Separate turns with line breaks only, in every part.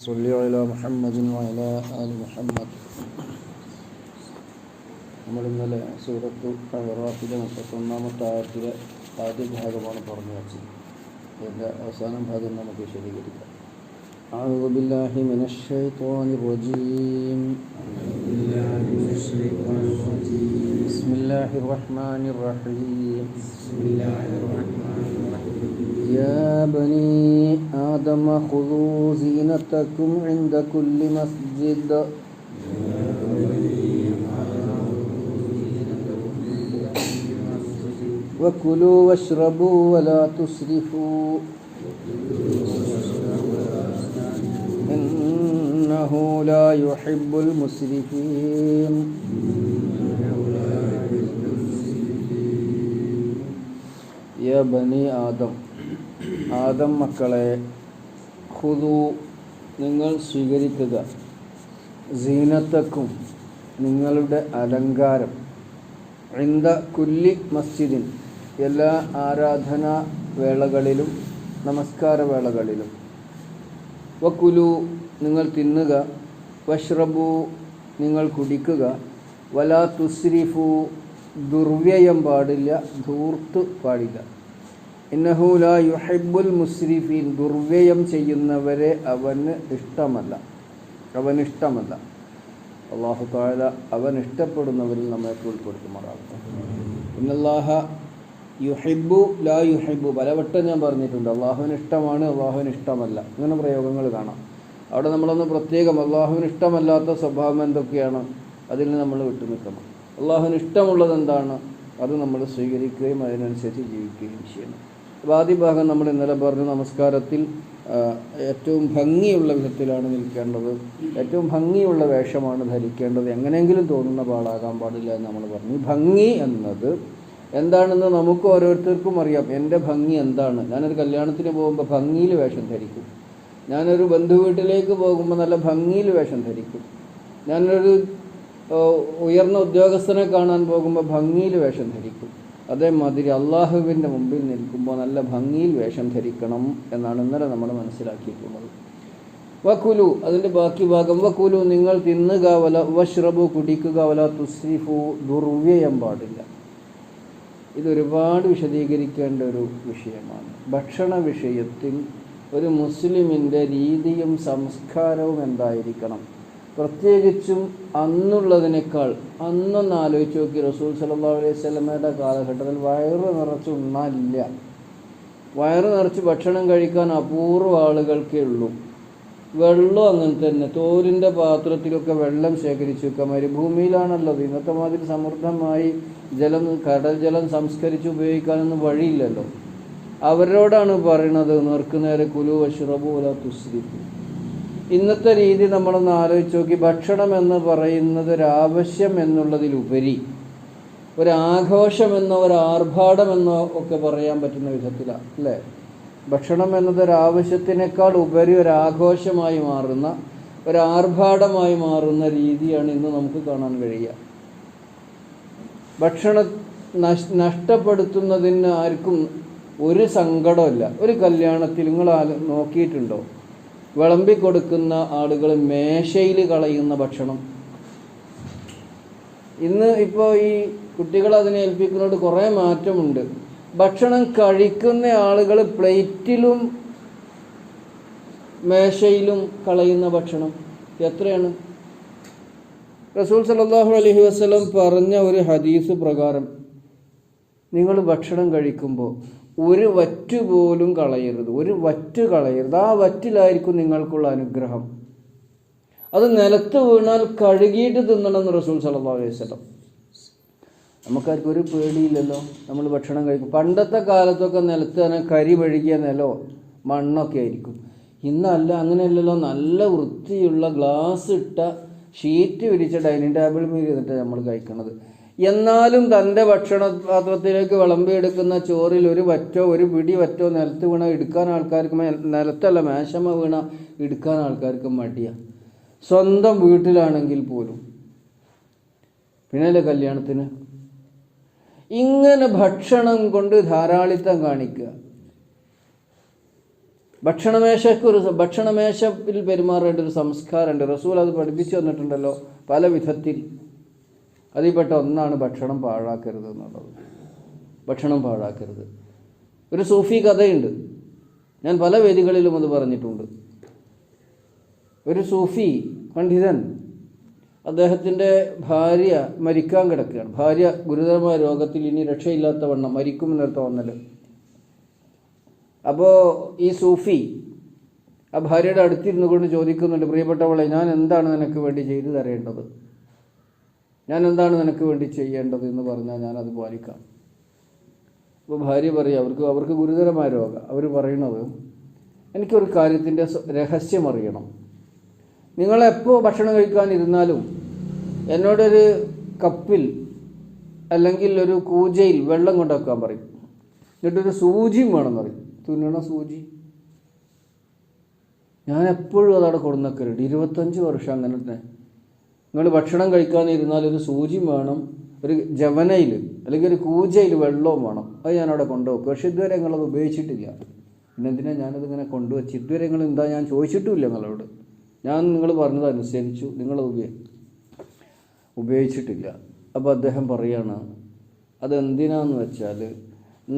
صل على محمد وعلى آل محمد നമ്മൾ ഇന്നലെ സൂറത്ത് അറാഫിലെ മുപ്പത്തൊന്നാമത്തെ ആയത്തിലെ ആദ്യ ഭാഗമാണ് പറഞ്ഞു വച്ചത് അതിൻ്റെ അവസാനം ഭാഗം നമുക്ക് വിശദീകരിക്കാം أعوذ بالله من الشيطان الرجيم بسم الله الرحمن الرحيم يا بني آدم خذوا زينتكم عند كل مسجد. وكلوا واشربوا ولا تسرفوا. إنه لا يحب المسرفين. يا بني آدم. ആദം മക്കളെ ഹുദു നിങ്ങൾ സ്വീകരിക്കുക. സീനത്തക്കും നിങ്ങളുടെ അലങ്കാരം. ഇന്ത കുല്ലി മസ്ജിദിൻ എല്ലാ ആരാധനാ വേളകളിലും നമസ്കാര വേളകളിലും. വക്കുലു നിങ്ങൾ തിന്നുക. വഷ്റബു നിങ്ങൾ കുടിക്കുക. വലാ തുസ്രിഫു ദുർവ്യയം പാടില്ല ധൂർത്ത് പാടില്ല. ഇന്നഹുല മുസ്രിഫീൻ. ദുർവ്യയം ചെയ്യുന്നവരെ അവന് ഇഷ്ടമല്ല. അവനിഷ്ടമല്ല. അള്ളാഹു താഴ അവൻ ഇഷ്ടപ്പെടുന്നവരിൽ നമ്മൾക്ക് ഉൾപ്പെടുത്തുമാറാകട്ടെ. ഇന്നല്ലാഹ യുഹിബു ലാ യുഹിബു പലവട്ടം ഞാൻ പറഞ്ഞിട്ടുണ്ട് അള്ളാഹുവിന് ഇഷ്ടമാണ് അള്ളാഹുവിന് ഇഷ്ടമല്ല. ഇങ്ങനെ പ്രയോഗങ്ങൾ കാണാം. അവിടെ നമ്മളൊന്ന് പ്രത്യേകം അള്ളാഹുവിന് ഇഷ്ടമല്ലാത്ത സ്വഭാവം എന്തൊക്കെയാണ്? അതിൽ നമ്മൾ വിട്ടു നിൽക്കണം അള്ളാഹുവിന് ഇഷ്ടമുള്ളത് എന്താണ്? അത് നമ്മൾ സ്വീകരിക്കുകയും അതിനനുസരിച്ച് ജീവിക്കുകയും ചെയ്യണം. അപ്പോൾ ആദ്യ ഭാഗം നമ്മൾ ഇന്നലെ പറഞ്ഞു നമസ്കാരത്തിൽ ഏറ്റവും ഭംഗിയുള്ള വിധത്തിലാണ് നിൽക്കേണ്ടത്. ഏറ്റവും ഭംഗിയുള്ള വേഷമാണ് ധരിക്കേണ്ടത്. എങ്ങനെയെങ്കിലും തോന്നുന്ന പാടാകാൻ പാടില്ല എന്ന് നമ്മൾ പറഞ്ഞു. ഭംഗി എന്നത് എന്താണെന്ന് നമുക്ക് ഓരോരുത്തർക്കും അറിയാം. എന്റെ ഭംഗി എന്താണ്? ഞാനൊരു കല്യാണത്തിന് പോകുമ്പോൾ ഭംഗിയിൽ വേഷം ധരിക്കും. ഞാനൊരു ബന്ധു വീട്ടിലേക്ക് പോകുമ്പോൾ നല്ല ഭംഗിയിൽ വേഷം ധരിക്കും. ഞാനൊരു ഉയർന്ന ഉദ്യോഗസ്ഥനെ കാണാൻ പോകുമ്പോൾ ഭംഗിയിൽ വേഷം ധരിക്കും. അതേമാതിരി അള്ളാഹുവിന്റെ മുമ്പിൽ നിൽക്കുമ്പോൾ നല്ല ഭംഗിയിൽ വേഷം ധരിക്കണം എന്നാണ് ഇന്നലെ നമ്മൾ മനസ്സിലാക്കിയിട്ടുള്ളത്. വക്കുലു അതിന്റെ ബാക്കി ഭാഗം വക്കുലു നിങ്ങൾ തിന്നുക വല വഷ്റബു കുടിക്കുക വല തുസ്രിഫു ദുർവ്യയം പാടില്ല. ഇതൊരുപാട് വിശദീകരിക്കേണ്ട ഒരു വിഷയമാണ്. ഭക്ഷണ വിഷയത്തിൽ ഒരു മുസ്ലിമിന്റെ രീതിയും സംസ്കാരവും എന്തായിരിക്കണം? പ്രത്യേകിച്ചും അന്നുള്ളതിനേക്കാൾ അന്നൊന്ന് ആലോചിച്ച് നോക്കി. റസൂൽ സല്ലല്ലാഹു അലൈഹി സ്വലമയുടെ കാലഘട്ടത്തിൽ വയറ് നിറച്ച് ഉണ്ണാനില്ല. വയറ് നിറച്ച് ഭക്ഷണം കഴിക്കാൻ അപൂർവ ആളുകൾക്കേ ഉള്ളൂ. വെള്ളം അങ്ങനെ തന്നെ. തോലിന്റെ പാത്രത്തിലൊക്കെ വെള്ളം ശേഖരിച്ചു വെക്കുക. മരുഭൂമിയിലാണല്ലോ. ഇന്നത്തെ മാതിരി സമൃദ്ധമായി ജലം കടൽ ജലം സംസ്കരിച്ച് ഉപയോഗിക്കാനൊന്നും വഴിയില്ലല്ലോ. അവരോടാണ് പറയണത് നിർക്കുന്നേരെ കുലു അഷ്റബു അല്ല തുസ്രിഫു. ഇന്നത്തെ രീതി നമ്മളൊന്ന് ആലോചിച്ച് നോക്കി. ഭക്ഷണം എന്ന് പറയുന്നത് ഒരാവശ്യം എന്നുള്ളതിലുപരി ഒരാഘോഷമെന്നോ ഒരു ആർഭാടമെന്നോ ഒക്കെ പറയാൻ പറ്റുന്ന വിധത്തിലാണ് അല്ലേ? ഭക്ഷണം എന്നത് ഒരാവശ്യത്തിനേക്കാൾ ഉപരി ഒരാഘോഷമായി മാറുന്ന ഒരാർഭാടമായി മാറുന്ന രീതിയാണ് ഇന്ന് നമുക്ക് കാണാൻ കഴിയുക. ഭക്ഷണ നഷ് നഷ്ടപ്പെടുത്തുന്നതിന് ആർക്കും ഒരു സങ്കടമില്ല ഒരു കല്യാണത്തിൽ നിങ്ങൾ നോക്കിയിട്ടുണ്ടോ? വിളമ്പി കൊടുക്കുന്ന ആളുകൾ മേശയിൽ കളയുന്ന ഭക്ഷണം. ഇന്ന് ഇപ്പോൾ ഈ കുട്ടികൾ അതിനെ ഏൽപ്പിക്കുന്നതോട് കുറേ മാറ്റമുണ്ട്. ഭക്ഷണം കഴിക്കുന്ന ആളുകൾ പ്ലേറ്റിലും മേശയിലും കളയുന്ന ഭക്ഷണം എത്രയാണ്? റസൂൽ സല്ലല്ലാഹു അലഹി വസ്ലം പറഞ്ഞ ഒരു ഹദീസ് പ്രകാരം നിങ്ങൾ ഭക്ഷണം കഴിക്കുമ്പോൾ ഒരു വറ്റു പോലും കളയരുത്. ഒരു വറ്റ് കളയരുത്. ആ വറ്റിലായിരിക്കും നിങ്ങൾക്കുള്ള അനുഗ്രഹം. അത് നിലത്ത് വീണാൽ കഴുകിയിട്ട് തിന്നണമെന്ന് റസൂൽ സല്ലല്ലാഹു അലൈഹി വസല്ലം. നമുക്കാർക്കും ഒരു പേടിയില്ലല്ലോ? നമ്മൾ ഭക്ഷണം കഴിക്കും. പണ്ടത്തെ കാലത്തൊക്കെ നിലത്ത് തന്നെ കരി വഴുകിയ നിലോ മണ്ണൊക്കെ ആയിരിക്കും. ഇന്നല്ല അങ്ങനെയല്ലല്ലോ. നല്ല വൃത്തിയുള്ള ഗ്ലാസ് ഇട്ട ഷീറ്റ് വിരിച്ച ഡൈനിങ് ടേബിൾ മീൽ നമ്മൾ കഴിക്കുന്നത് എന്നാലും തന്റെ ഭക്ഷണ പാത്രത്തിലേക്ക് വിളമ്പിയെടുക്കുന്ന ചോറിൽ ഒരു വറ്റോ ഒരു പിടി വറ്റോ നിലത്ത് വീണ എടുക്കാൻ ആൾക്കാർക്ക് നിലത്തല്ല മേശമ വീണ എടുക്കാൻ ആൾക്കാർക്ക് മടിയാണ് സ്വന്തം വീട്ടിലാണെങ്കിൽ പോലും. പിന്നല്ലേ കല്യാണത്തിന്? ഇങ്ങനെ ഭക്ഷണം കൊണ്ട് ധാരാളിത്തം കാണിക്കുക. ഭക്ഷണമേശയ്ക്ക് ഒരു ഭക്ഷണമേശയിൽ പെരുമാറേണ്ട ഒരു സംസ്കാരമുണ്ട്. റസൂൽ അത് പഠിപ്പിച്ചു തന്നിട്ടുണ്ടല്ലോ പല വിധത്തിൽ അതിൽപ്പെട്ട ഒന്നാണ് ഭക്ഷണം പാഴാക്കരുത് എന്നുള്ളത്. ഭക്ഷണം പാഴാക്കരുത്. ഒരു സൂഫി കഥയുണ്ട്. ഞാൻ പല വേദികളിലും അത് പറഞ്ഞിട്ടുണ്ട്. ഒരു സൂഫി പണ്ഡിതൻ അദ്ദേഹത്തിന്റെ ഭാര്യ മരിക്കാൻ കിടക്കുകയാണ്. ഭാര്യ ഗുരുതരമായ രോഗത്തിൽ ഇനി രക്ഷയില്ലാത്ത വണ്ണം മരിക്കുമെന്നൊരു തോന്നൽ. അപ്പോൾ ഈ സൂഫി ആ ഭാര്യയുടെ അടുത്തിരുന്നു കൊണ്ട് ചോദിക്കുന്നുണ്ട് പ്രിയപ്പെട്ടവളെ ഞാൻ എന്താണ് നിനക്ക് വേണ്ടി ചെയ്തു തരേണ്ടത്? ഞാൻ എന്താണ് നിനക്ക് വേണ്ടി ചെയ്യേണ്ടത് എന്ന് പറഞ്ഞാൽ ഞാനത് പാലിക്കാം. അപ്പോൾ ഭാര്യ പറയും അവർക്ക് അവർക്ക് ഗുരുതരമായ രോഗം. അവർ പറയണത് എനിക്കൊരു കാര്യത്തിന്റെ രഹസ്യം അറിയണം. നിങ്ങളെപ്പോൾ ഭക്ഷണം കഴിക്കാനിരുന്നാലും എന്നോടൊരു കപ്പിൽ അല്ലെങ്കിൽ ഒരു കൂജയിൽ വെള്ളം കൊണ്ടുവെക്കാൻ പറയും. എന്നിട്ടൊരു സൂചിയും വേണം പറയും. തുന്നണ സൂചി. ഞാൻ എപ്പോഴും അതവിടെ കൊടുന്നൊക്കെ ഇരുപത്തഞ്ച് വർഷം അങ്ങനെ തന്നെ നിങ്ങൾ ഭക്ഷണം കഴിക്കാനിരുന്നാൽ ഒരു സൂചിയും വേണം ഒരു ജവനയിൽ അല്ലെങ്കിൽ ഒരു കൂജയിൽ വെള്ളവും വേണം. അത് ഞാനവിടെ കൊണ്ടുവെക്കും പക്ഷെ ഇതുവരെ നിങ്ങളത് ഉപയോഗിച്ചിട്ടില്ല. പിന്നെന്തിനാ ഞാനത് ഇങ്ങനെ കൊണ്ടുവച്ച്? ഇതുവരെ നിങ്ങൾ എന്താ ഞാൻ ചോദിച്ചിട്ടുമില്ല നിങ്ങളോട്. ഞാൻ നിങ്ങൾ പറഞ്ഞത് അനുസരിച്ചു. ഉപയോഗി ഉപയോഗിച്ചിട്ടില്ല. അപ്പോൾ അദ്ദേഹം പറയാണ് അതെന്തിനാന്ന് വെച്ചാൽ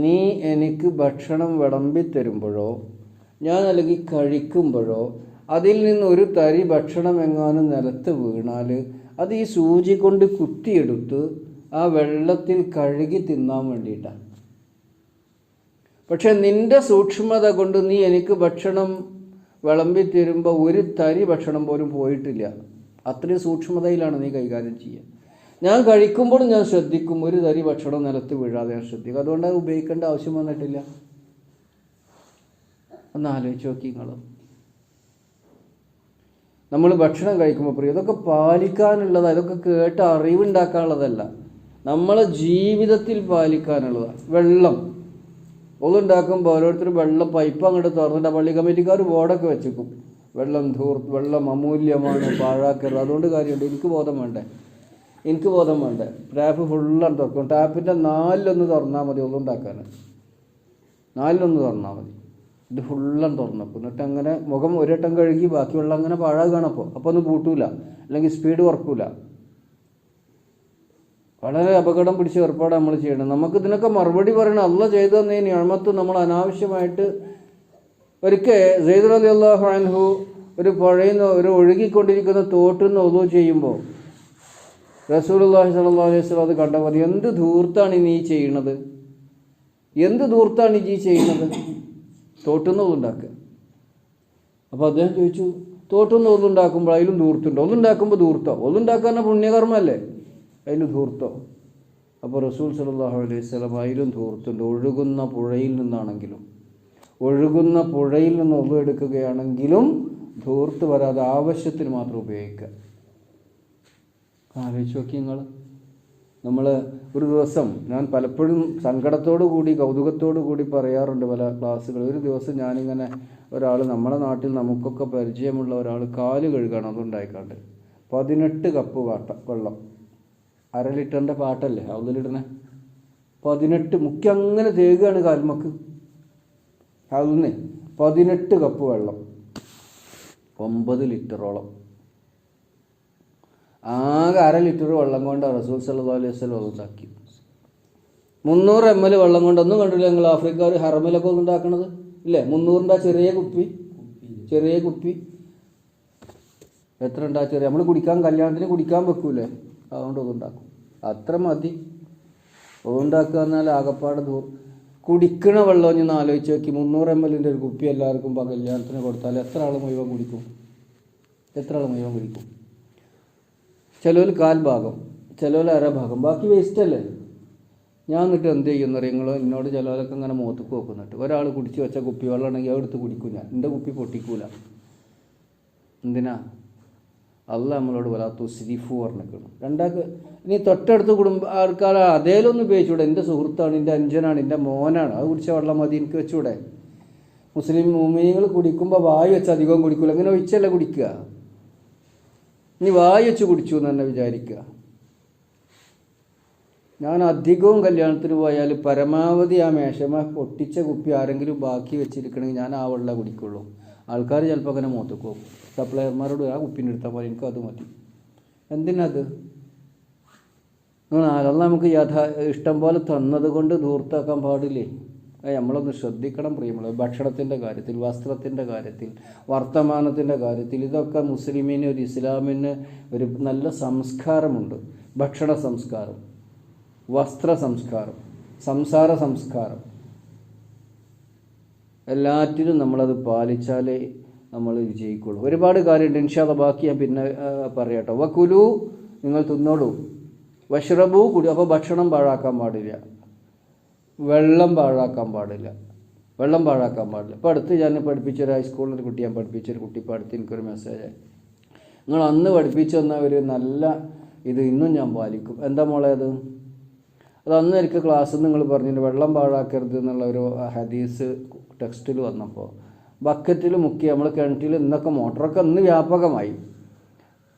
നീ എനിക്ക് ഭക്ഷണം വിളമ്പി തരുമ്പോഴോ ഞാൻ അല്ലെങ്കിൽ കഴിക്കുമ്പോഴോ അതിൽ നിന്ന് ഒരു തരി ഭക്ഷണം എങ്ങാനും നിലത്ത് വീണാൽ അത് ഈ സൂചി കൊണ്ട് കുത്തിയെടുത്ത് ആ വെള്ളത്തിൽ കഴുകി തിന്നാൻ വേണ്ടിയിട്ടാണ്. പക്ഷെ നിന്റെ സൂക്ഷ്മത കൊണ്ട് നീ എനിക്ക് ഭക്ഷണം വിളമ്പി തരുമ്പോൾ ഒരു തരി ഭക്ഷണം പോലും പോയിട്ടില്ല. അത്രയും സൂക്ഷ്മതയിലാണ് നീ കൈകാര്യം ചെയ്യുക. ഞാൻ കഴിക്കുമ്പോഴും ഞാൻ ശ്രദ്ധിക്കും ഒരു തരി ഭക്ഷണം നിലത്ത് വീഴാതെ ഞാൻ ശ്രദ്ധിക്കും. അതുകൊണ്ട് അത് ഉപയോഗിക്കേണ്ട ആവശ്യം വന്നിട്ടില്ല. ഒന്ന് ആലോചിച്ച് നോക്കി നിങ്ങൾ നമ്മൾ ഭക്ഷണം കഴിക്കുമ്പോൾ പ്രിയ ഇതൊക്കെ പാലിക്കാനുള്ളതാ ഇതൊക്കെ കേട്ട് അറിവുണ്ടാക്കാനുള്ളതല്ല. നമ്മളെ ജീവിതത്തിൽ പാലിക്കാനുള്ളതാണ് വെള്ളം. ഒന്നുണ്ടാക്കുമ്പോൾ ഓരോരുത്തർ വെള്ളം പൈപ്പ് അങ്ങോട്ട് തുറന്നിട്ട് പള്ളി കമ്മിറ്റിക്കാർ ബോർഡൊക്കെ വെച്ചേക്കും. വെള്ളം ധൂർ വെള്ളം അമൂല്യമാണ് പാഴാക്കരുത്. അതുകൊണ്ട് കാര്യമുണ്ട്. എനിക്ക് ബോധം വേണ്ടേ? എനിക്ക് ബോധം വേണ്ടേ? ടാപ്പ് ഫുള്ളാണ് തുറക്കും. ടാപ്പിന്റെ നാലിലൊന്ന് തുറന്നാൽ മതി ഒന്നുണ്ടാക്കാൻ നാലിലൊന്ന് തുറന്നാൽ മതി. ഇത് ഫുള്ളം തുറന്നപ്പോൾ എന്നിട്ട് അങ്ങനെ മുഖം ഒരട്ടം കഴുകി ബാക്കിയുള്ള അങ്ങനെ പാഴാകുകയാണ് അപ്പോൾ അപ്പോൾ ഒന്നും പൂട്ടൂല. അല്ലെങ്കിൽ സ്പീഡ് കുറക്കൂല. വളരെ അപകടം പിടിച്ച ഏർപ്പാട് നമ്മൾ ചെയ്യണം നമുക്ക് ഇതിനൊക്കെ മറുപടി പറയണം അല്ല ചെയ്തു തന്ന ഞമത്ത് നമ്മൾ അനാവശ്യമായിട്ട് ഒരിക്കൽ സെയ്ദ് അലി അള്ളാഹു അൻഹു ഒരു പുഴയുന്ന ഒരു ഒഴുകിക്കൊണ്ടിരിക്കുന്ന തോട്ടിൽ നിന്ന് ഒതു ചെയ്യുമ്പോൾ റസൂലുള്ളാഹി സ്വല്ലല്ലാഹു അലൈഹി വസല്ലം അത് കണ്ടപ്പോൾ എന്ത് ധൂർത്താണ് നീ ചെയ്യണത് എന്ത് ധൂർത്താണ് നീ ചെയ്യുന്നത്? തോട്ടുന്ന ഉണ്ടാക്കുക അപ്പോൾ അദ്ദേഹം ചോദിച്ചു തോട്ടുന്ന ഒന്നുണ്ടാക്കുമ്പോൾ അതിലും ധൂർത്തുണ്ടോ? ഒന്നുണ്ടാക്കുമ്പോൾ ധൂർത്തോ? ഒന്നുണ്ടാക്കാൻ പുണ്യകർമ്മല്ലേ അതിൽ ധൂർത്തോ. അപ്പോൾ റസൂൽ സല്ലല്ലാഹു അലൈഹി സ്വലം അതിലും ധൂർത്തുണ്ട്. ഒഴുകുന്ന പുഴയിൽ നിന്നാണെങ്കിലും ഒഴുകുന്ന പുഴയിൽ നിന്ന് ഒതുവെടുക്കുകയാണെങ്കിലും ധൂർത്ത് വരാതെ ആവശ്യത്തിന് മാത്രം ഉപയോഗിക്കുക. ആലോചിച്ച് നോക്കി നിങ്ങൾ നമ്മൾ ഒരു ദിവസം ഞാൻ പലപ്പോഴും സങ്കടത്തോടു കൂടി കൗതുകത്തോടു കൂടി പറയാറുണ്ട് പല ക്ലാസ്സുകൾ ഒരു ദിവസം ഞാനിങ്ങനെ ഒരാൾ നമ്മുടെ നാട്ടിൽ നമുക്കൊക്കെ പരിചയമുള്ള ഒരാൾ കാൽ കഴുകണം അതുണ്ടായിക്കാണ്ട്. പതിനെട്ട് കപ്പ് വാട്ട വെള്ളം. അര ലിറ്ററിന്റെ പാട്ടല്ലേ അതിലിടണേ പതിനെട്ട് മുക്കി അങ്ങനെ തേകുകയാണ് കാൽമക്ക്. അതൊന്നേ പതിനെട്ട് കപ്പ് വെള്ളം. ഒമ്പത് ലിറ്ററോളം. ആകെ അര ലിറ്റർ വെള്ളം കൊണ്ട് റസൂൽ സല്ലാ അലൈഹി വസല്ലം ഉണ്ടാക്കി. മുന്നൂറ് എം എൽ വെള്ളം കൊണ്ടൊന്നും കണ്ടില്ല നിങ്ങൾ ആഫ്രിക്കാർ ഹറമിലൊക്കെ ഒന്നും ഉണ്ടാക്കണത്. ഇല്ലേ? മുന്നൂറിന്റെ ചെറിയ കുപ്പി. ചെറിയ കുപ്പി. എത്ര ഉണ്ടാ ചെറിയ? നമ്മൾ കുടിക്കാൻ കല്യാണത്തിന് കുടിക്കാൻ വെക്കൂലേ? അതുകൊണ്ട് ഉണ്ടാക്കും. അത്ര മതി. ഉണ്ടാക്കുക എന്നാൽ ആകപ്പാട് ദൂ കുടിക്കണ വെള്ളം ഞാൻ ഒന്ന് ആലോചിച്ച് നോക്കി. മുന്നൂറ് എം എല്ലിന്റെ ഒരു കുപ്പി എല്ലാവർക്കും കല്യാണത്തിന് കൊടുത്താൽ എത്ര ആൾ മുഴുവൻ കുടിക്കും? എത്ര ആൾ മുഴുവൻ കുടിക്കും? ചിലവർ കാൽ ഭാഗം ചിലവർ അര ഭാഗം. ബാക്കി വേസ്റ്റ് അല്ലേ? ഞാൻ എന്നിട്ട് എന്ത് ചെയ്യുന്ന നിങ്ങൾ എന്നോട് ചിലവരൊക്കെ ഇങ്ങനെ മുഖത്തേക്ക് വെക്കുന്നുണ്ട് ഒരാൾ കുടിച്ച് വെച്ച കുപ്പി വെള്ളമാണെങ്കിൽ അത് എടുത്ത് ഞാൻ എന്റെ കുപ്പി പൊട്ടിക്കൂല. എന്തിനാ? അല്ല നമ്മളോട് വലാത്തു സിരിഫു പറഞ്ഞിരിക്കണം രണ്ടാൾക്ക് ഇനി തൊട്ടടുത്ത് കുടുംബ ആൾക്കാർ അതേലൊന്നും ഉപയോഗിച്ചൂടെ? എന്റെ സുഹൃത്താണ് എന്റെ അഞ്ചനാണ് എന്റെ മോനാണ്. അത് കുടിച്ച വെള്ളം മതി എനിക്ക് വെച്ചൂടെ? മുസ്ലിം മുമീങ്ങൾ കുടിക്കുമ്പോൾ വായു വെച്ച് അധികം കുടിക്കൂല. അങ്ങനെ ഒഴിച്ചല്ല കുടിക്കുക? ഇനി വായു വെച്ച് കുടിച്ചു എന്ന് തന്നെ വിചാരിക്കുക. ഞാൻ അധികവും കല്യാണത്തിന് പോയാൽ പരമാവധി ആ മേശമ പൊട്ടിച്ച കുപ്പി ആരെങ്കിലും ബാക്കി വെച്ചിരിക്കണമെങ്കിൽ ഞാൻ ആ വെള്ളം കുടിക്കുള്ളൂ. ആൾക്കാർ ചിലപ്പോൾ അങ്ങനെ മൂത്തുക്കോ സപ്ലയർമാരോട് ആ കുപ്പിന്റെ എടുത്താൽ പോലെ എനിക്ക് അത് മതി. എന്തിനത്? അല്ല നമുക്ക് യഥാ ഇഷ്ടം പോലെ തന്നത് കൊണ്ട് ധൂർത്താക്കാൻ പാടില്ലേ? നമ്മളൊന്ന് ശ്രദ്ധിക്കണം പ്രിയമുള്ള ഭക്ഷണത്തിന്റെ കാര്യത്തിൽ വസ്ത്രത്തിന്റെ കാര്യത്തിൽ വർത്തമാനത്തിന്റെ കാര്യത്തിൽ ഇതൊക്കെ മുസ്ലിമിന് ഒരു ഇസ്ലാമിന് ഒരു നല്ല സംസ്കാരമുണ്ട്. ഭക്ഷണ സംസ്കാരം വസ്ത്ര സംസ്കാരം സംസാര സംസ്കാരം. എല്ലാറ്റിനും നമ്മളത് പാലിച്ചാലേ നമ്മൾ വിജയിക്കുള്ളൂ. ഒരുപാട് കാര്യമുണ്ട്. ഇൻഷാല്ല ബാക്കി ഞാൻ പിന്നെ പറയാട്ടോ. വക്കുലു നിങ്ങൾ തിന്നോളൂ. വഷ്റബു കുടി അപ്പോൾ ഭക്ഷണം പാഴാക്കാൻ പാടില്ല. വെള്ളം പാഴാക്കാൻ പാടില്ല. വെള്ളം പാഴാക്കാൻ പാടില്ല. ഇപ്പോൾ അടുത്ത് ഞാൻ പഠിപ്പിച്ചൊരു ഹൈസ്കൂളിൽ ഒരു കുട്ടി ഞാൻ പഠിപ്പിച്ചൊരു കുട്ടി ഇപ്പോൾ അടുത്ത് എനിക്കൊരു മെസ്സേജ് നിങ്ങൾ അന്ന് പഠിപ്പിച്ചു തന്ന ഒരു നല്ല ഇത് ഇന്നും ഞാൻ പാലിക്കും. എന്താ മോളെ അത്? അത് അന്ന് എനിക്ക് ക്ലാസ്സിൽ നിങ്ങൾ പറഞ്ഞിട്ട് വെള്ളം പാഴാക്കരുത് എന്നുള്ള ഒരു ഹദീസ് ടെക്സ്റ്റിൽ വന്നപ്പോൾ ബക്കറ്റിൽ മുക്കി നമ്മൾ കിണറ്റിൽ ഇന്നൊക്കെ മോട്ടറൊക്കെ ഇന്ന് വ്യാപകമായി.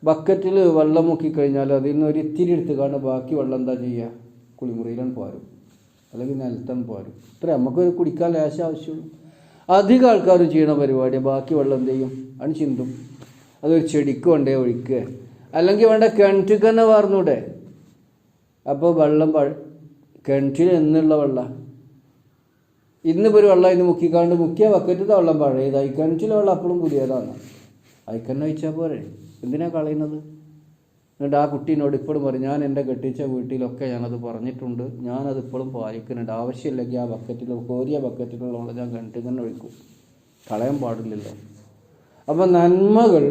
ബക്കറ്റിൽ വെള്ളം മുക്കി കഴിഞ്ഞാൽ അതിൽ നിന്ന് ഒരു ഇത്തിരി എടുത്ത് കാണുക ബാക്കി വെള്ളം എന്താ ചെയ്യുക? കുളിമുറിയിലാണ് പോരും. അല്ലെങ്കിൽ നിലത്തം പോരും. ഇത്ര നമുക്ക് കുടിക്കാൻ ലേശം ആവശ്യമുള്ളൂ. അധികം ആൾക്കാർ ചെയ്യണ പരിപാടിയാണ് ബാക്കി വെള്ളം എന്ത് ചെയ്യും? അത് ചിന്തും. അതൊരു ചെടിക്ക് കൊണ്ടേ ഒഴിക്കുക. അല്ലെങ്കിൽ വേണ്ട കിണറ്റിക്ക് തന്നെ വാർന്നൂടെ. അപ്പോൾ വെള്ളം പഴ കിണറ്റിൽ എന്നുള്ള വെള്ളം. ഇന്നിപ്പോൾ ഒരു വെള്ളം ഇന്ന് മുക്കിക്കാണ്ട് മുക്കിയ വക്കറ്റത്തെ വെള്ളം പഴയതായി കിണറ്റിലെ വെള്ളം അപ്പോഴും പുതിയതാണ്. അയക്കന്നെ വെച്ചാൽ പോരെ. എന്തിനാണ് കളയുന്നത്? എന്നിട്ട് ആ കുട്ടീനോട് ഇപ്പോഴും പറയും ഞാൻ എന്റെ കെട്ടിച്ച വീട്ടിലൊക്കെ ഞാനത് പറഞ്ഞിട്ടുണ്ട്. ഞാനത് ഇപ്പോഴും പാലിക്കുന്നുണ്ട്. ആവശ്യമില്ലെങ്കിൽ ആ ബക്കറ്റിൽ കോരിയ ബക്കറ്റിലുള്ള വെള്ളം ഞാൻ കണ്ടിട്ട് തന്നെ ഒഴിക്കും. കളയാൻ പാടില്ലല്ലോ. അപ്പം നന്മകൾ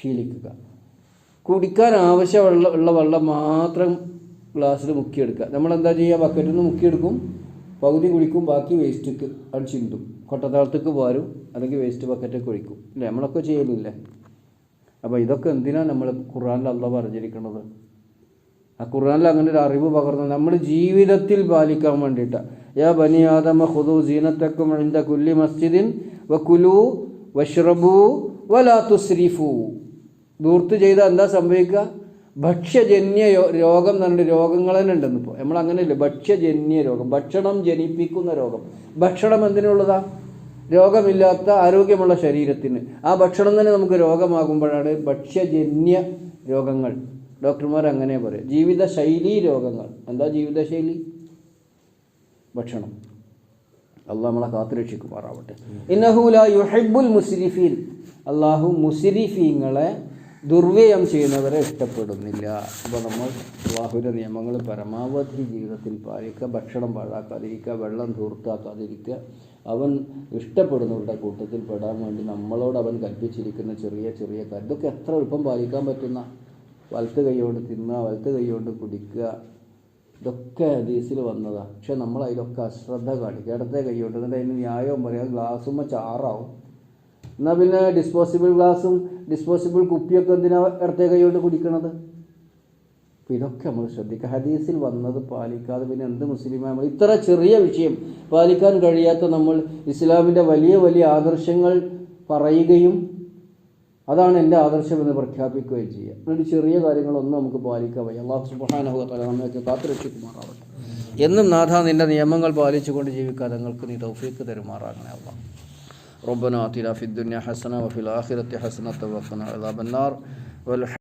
ശീലിക്കുക. കുടിക്കാൻ ആവശ്യമുള്ള ഉള്ള വെള്ളം മാത്രം ഗ്ലാസ്സിൽ മുക്കിയെടുക്കുക. നമ്മളെന്താ ചെയ്യുക? ബക്കറ്റിൽ നിന്ന് മുക്കിയെടുക്കും. പകുതി കുടിക്കും ബാക്കി വേസ്റ്റ്ക്ക് അത് കൊട്ടത്താളത്തേക്ക് പോരും അല്ലെങ്കിൽ വേസ്റ്റ് ബക്കറ്റൊക്കെ ഒഴിക്കും. അല്ലേ നമ്മളൊക്കെ ചെയ്യലില്ലേ? അപ്പോൾ ഇതൊക്കെ എന്തിനാണ് നമ്മൾ ഖുർആനിൽ അല്ല പറഞ്ഞിരിക്കുന്നത് ആ ഖുർആനിൽ അങ്ങനെ ഒരു അറിവ് പകർന്നു നമ്മൾ ജീവിതത്തിൽ പാലിക്കാൻ വേണ്ടിയിട്ടാണ് യാ ബനി ആദമ ഹുദു ജീനത്തക്കും ഇന്ദ കുല്ലി മസ്ജിദിൻ വക്കുലു വഷ്റബു വലാ തുസ്രിഫു. ദൂർത്ത് ചെയ്താൽ എന്താ സംഭവിക്കുക ഭക്ഷ്യജന്യ രോഗം പറഞ്ഞിട്ട് രോഗങ്ങൾ തന്നെ ഉണ്ടെന്ന് ഇപ്പോൾ നമ്മൾ അങ്ങനെയല്ലേ ഭക്ഷ്യജന്യ രോഗം. ഭക്ഷണം ജനിപ്പിക്കുന്ന രോഗം. ഭക്ഷണം എന്തിനുള്ളതാ? രോഗമില്ലാത്ത ആരോഗ്യമുള്ള ശരീരത്തിന്. ആ ഭക്ഷണം തന്നെ നമുക്ക് രോഗമാകുമ്പോഴാണ് ഭക്ഷ്യജന്യ രോഗങ്ങൾ. ഡോക്ടർമാർ അങ്ങനെ പറയും. ജീവിതശൈലി രോഗങ്ങൾ. എന്താ ജീവിതശൈലി? ഭക്ഷണം. അള്ളാഹ് നമ്മളെ കാത്തുരക്ഷിക്കുമാറാവട്ടെ. ഇന്നഹൂല യുഹൈബുൽ മുസ്രിഫീൻ. അള്ളാഹു മുസ്രിഫീങ്ങളെ ദുർവ്യയം ചെയ്യുന്നവരെ ഇഷ്ടപ്പെടുന്നില്ല. അപ്പോൾ നമ്മൾ അള്ളാഹുവിന്റെ നിയമങ്ങൾ പരമാവധി ജീവിതത്തിൽ പാലിക്കുക ഭക്ഷണം പാഴാക്കാതിരിക്കുക വെള്ളം ധൂർത്താക്കാതിരിക്കുക. അവൻ ഇഷ്ടപ്പെടുന്നവരുടെ കൂട്ടത്തിൽ പെടാൻ വേണ്ടി. നമ്മളോട് അവൻ കൽപ്പിച്ചിരിക്കുന്ന ചെറിയ ചെറിയ കാര്യം ഇതൊക്കെ എത്ര എളുപ്പം പാലിക്കാൻ പറ്റുന്ന. വലത്ത് കൈകൊണ്ട് തിന്നുക വലത്ത് കൈകൊണ്ട് കുടിക്കുക. ഇതൊക്കെ ഹദീസിൽ വന്നതാണ് പക്ഷെ നമ്മൾ അതിലൊക്കെ അശ്രദ്ധ കാണിക്കുക ഇടത്തെ കൈകൊണ്ട് എന്നിട്ട് അതിന് ന്യായവും പറയാം. ഗ്ലാസ്സുമ്മ ചാറാവും എന്നാൽ പിന്നെ ഡിസ്പോസിബിൾ ഗ്ലാസും ഡിസ്പോസിബിൾ കുപ്പിയൊക്കെ എന്തിനാണ് ഇടത്തെ കൈകൊണ്ട് കുടിക്കണത്? അപ്പോൾ ഇതൊക്കെ നമ്മൾ ശ്രദ്ധിക്കുക ഹദീസിൽ വന്നത് പാലിക്കാതെ പിന്നെ എന്ത് മുസ്ലിമാണ് ഇത്ര ചെറിയ വിഷയം പാലിക്കാൻ കഴിയാത്ത നമ്മൾ ഇസ്ലാമിൻ്റെ വലിയ വലിയ ആദർശങ്ങൾ പറയുകയും അതാണ് എൻ്റെ ആദർശമെന്ന് പ്രഖ്യാപിക്കുകയും ചെയ്യുക എന്നിട്ട് ചെറിയ കാര്യങ്ങളൊന്നും നമുക്ക് പാലിക്കാൻ വയ്യ അള്ളാഹു സുബാനഹുല നമ്മയൊക്കെ കാത്തുരക്ഷിക്കുമാറാവട്ടെ എന്നും നാഥ നിൻ്റെ നിയമങ്ങൾ പാലിച്ചുകൊണ്ട് ജീവിക്കാൻ നിങ്ങൾക്ക് നീ തൗഫീക്ക് തരുമാറാകണേ അള്ളാഹ് ربنا آتنا في الدنيا حسنة وفي الآخرة حسنة وقنا عذاب النار والح